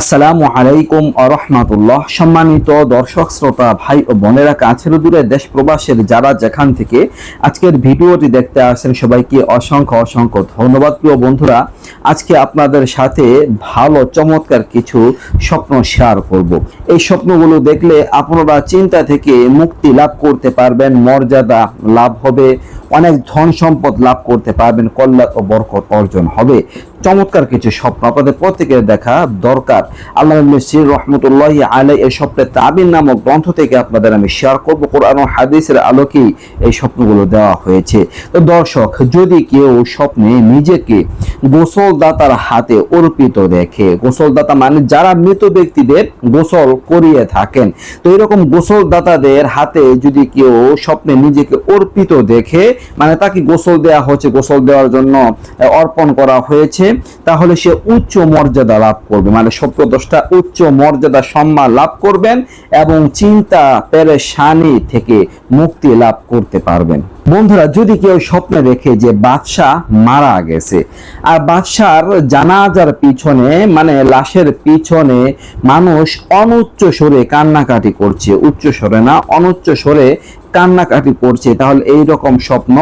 আসসালামু আলাইকুম আরহামাতুল্লাহ সম্মানিত দর্শক, শ্রোতা, ভাই ও বোনেরা, কাছের দূরে দেশ প্রবাসের যারা যেখান থেকে আজকের ভিডিওটি দেখতে আসেন সবাইকে অসংখ্য অসংখ্য ধন্যবাদ। প্রিয় বন্ধুরা, আজকে আপনাদের সাথে ভালো, চমৎকার কিছু স্বপ্ন শেয়ার করব। এই স্বপ্নগুলো দেখলে আপনারা চিন্তা থেকে মুক্তি লাভ করতে পারবেন, মর্যাদা লাভ হবে, অনেক ধন সম্পদ লাভ করতে পারবেন, কল্যাণ ও বরকত অর্জন হবে। চমৎকার কিছু স্বপ্ন। আপনাদের প্রত্যেকের দেখা দরকার। আল্লাহ সির রহমতুল্লাহ আলাই এই স্বপ্নের তাবিন নামক গ্রন্থ থেকে আপনাদের আমি শেয়ার করব। কোরআন হাদিসের আলোকেই এই স্বপ্নগুলো দেওয়া হয়েছে। তো দর্শক, যদি কেউ স্বপ্নে নিজেকে গোসলদাতার হাতে অর্পিত দেখে, গোসলদাতা মানে যারা মৃত ব্যক্তিদের গোসল করিয়ে থাকেন। তো এরকম গোসলদাতাদের হাতে যদি কেউ স্বপ্নে নিজেকে অর্পিত দেখে মানে তাকে গোসল দেওয়া হচ্ছে, গোসল দেওয়ার জন্য অর্পণ করা হয়েছে। তাহলে সে উচ্চ মর্যাদা লাভ করবে। মানে সপ্তদশটা উচ্চ মর্যাদা সম্মান লাভ করবেন এবং চিন্তা, পেরেশানি থেকে মুক্তি লাভ করতে পারবেন। বন্ধুরা, যদি কেউ স্বপ্নে দেখে যে বাদশাহ মারা গেছে, আর বাদশার জানাজার পিছনে মানে লাশের পিছনে মানুষ অনুচ্চ স্বরে কান্নাকাটি করছে। উচ্চ স্বরে না, অনুচ্চ স্বরে কান্নাকাটি করছে, তাহলে এই রকম স্বপ্ন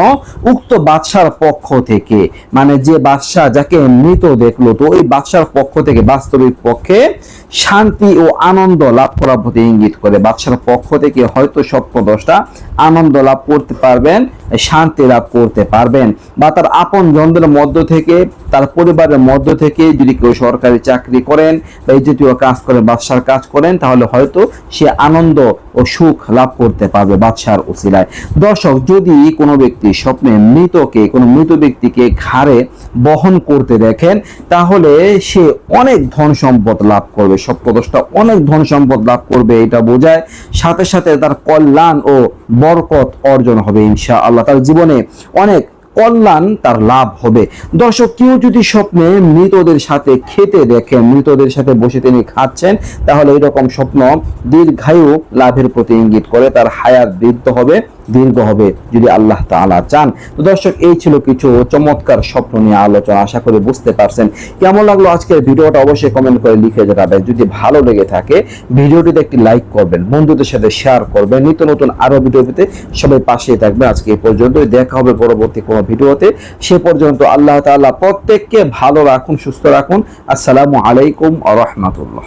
উক্ত বাদশার পক্ষ থেকে। মানে যে বাদশাহ যাকে মৃত দেখল, তো ওই বাদশার পক্ষ থেকে বাস্তবিক পক্ষে শান্তি ও আনন্দ লাভ করার প্রতি ইঙ্গিত করে। বাদশার পক্ষ থেকে হয়তো স্বপ্নদশটা আনন্দ লাভ করতে পারবেন, শান্তি লাভ করতে পারবেন। বা তার আপন জনদের মধ্য থেকে, তার পরিবারের মধ্য থেকে যদি কেউ সরকারি চাকরি করেন বা এই জাতীয় কাজ করেন বাদশার কাজ করেন, তাহলে হয়তো সে আনন্দ ও সুখ লাভ করতে পারবে বাদশার উসিলায়। দর্শক, যদি কোনো ব্যক্তি স্বপ্নে মৃতকে, কোনো মৃত ব্যক্তিকে ঘাড়ে বহন করতে দেখেন, তাহলে সে অনেক ধন সম্পদ লাভ করবে। স্বপ্নদোষটা অনেক ধন সম্পদ লাভ করবে, এটা বোঝায় সাথে সাথে তার কল্যাণ ও বরকত অর্জন হবে ইনশা আল্লাহ তার জীবনে অনেক কল্যাণ তার লাভ হবে। দর্শক, কেউ যদি স্বপ্নে মৃতদের সাথে খেতে দেখেন মৃতদের সাথে বসে তিনি খাচ্ছেন, তাহলে এরকম স্বপ্ন দীর্ঘায়ু লাভের প্রতি ইঙ্গিত করে তার হায়াত বৃদ্ধ হবে। দীর্ঘ হবে যদি আল্লাহ তাআলা চান। তো দর্শক, এই ছিল কিছু চমৎকার স্বপ্ন নিয়ে আলোচনা। আশা করি বুঝতে পারছেন কেমন লাগল আজকের ভিডিওটা। অবশ্যই কমেন্ট করে লিখে জানাবেন। যদি ভালো লেগে থাকে, ভিডিওটিতে একটি লাইক করবেন, বন্ধুদের সাথে শেয়ার করবেন। নিত্য নতুন আরও ভিডিও পেতে সবাই পাশে থাকবে আজকে এই পর্যন্ত দেখা হবে পরবর্তী কোনো ভিডিওতে। সে পর্যন্ত আল্লাহ তাআলা প্রত্যেককে ভালো রাখুন, সুস্থ রাখুন। আসসালামু আলাইকুম আ রহমাতুল্লাহ।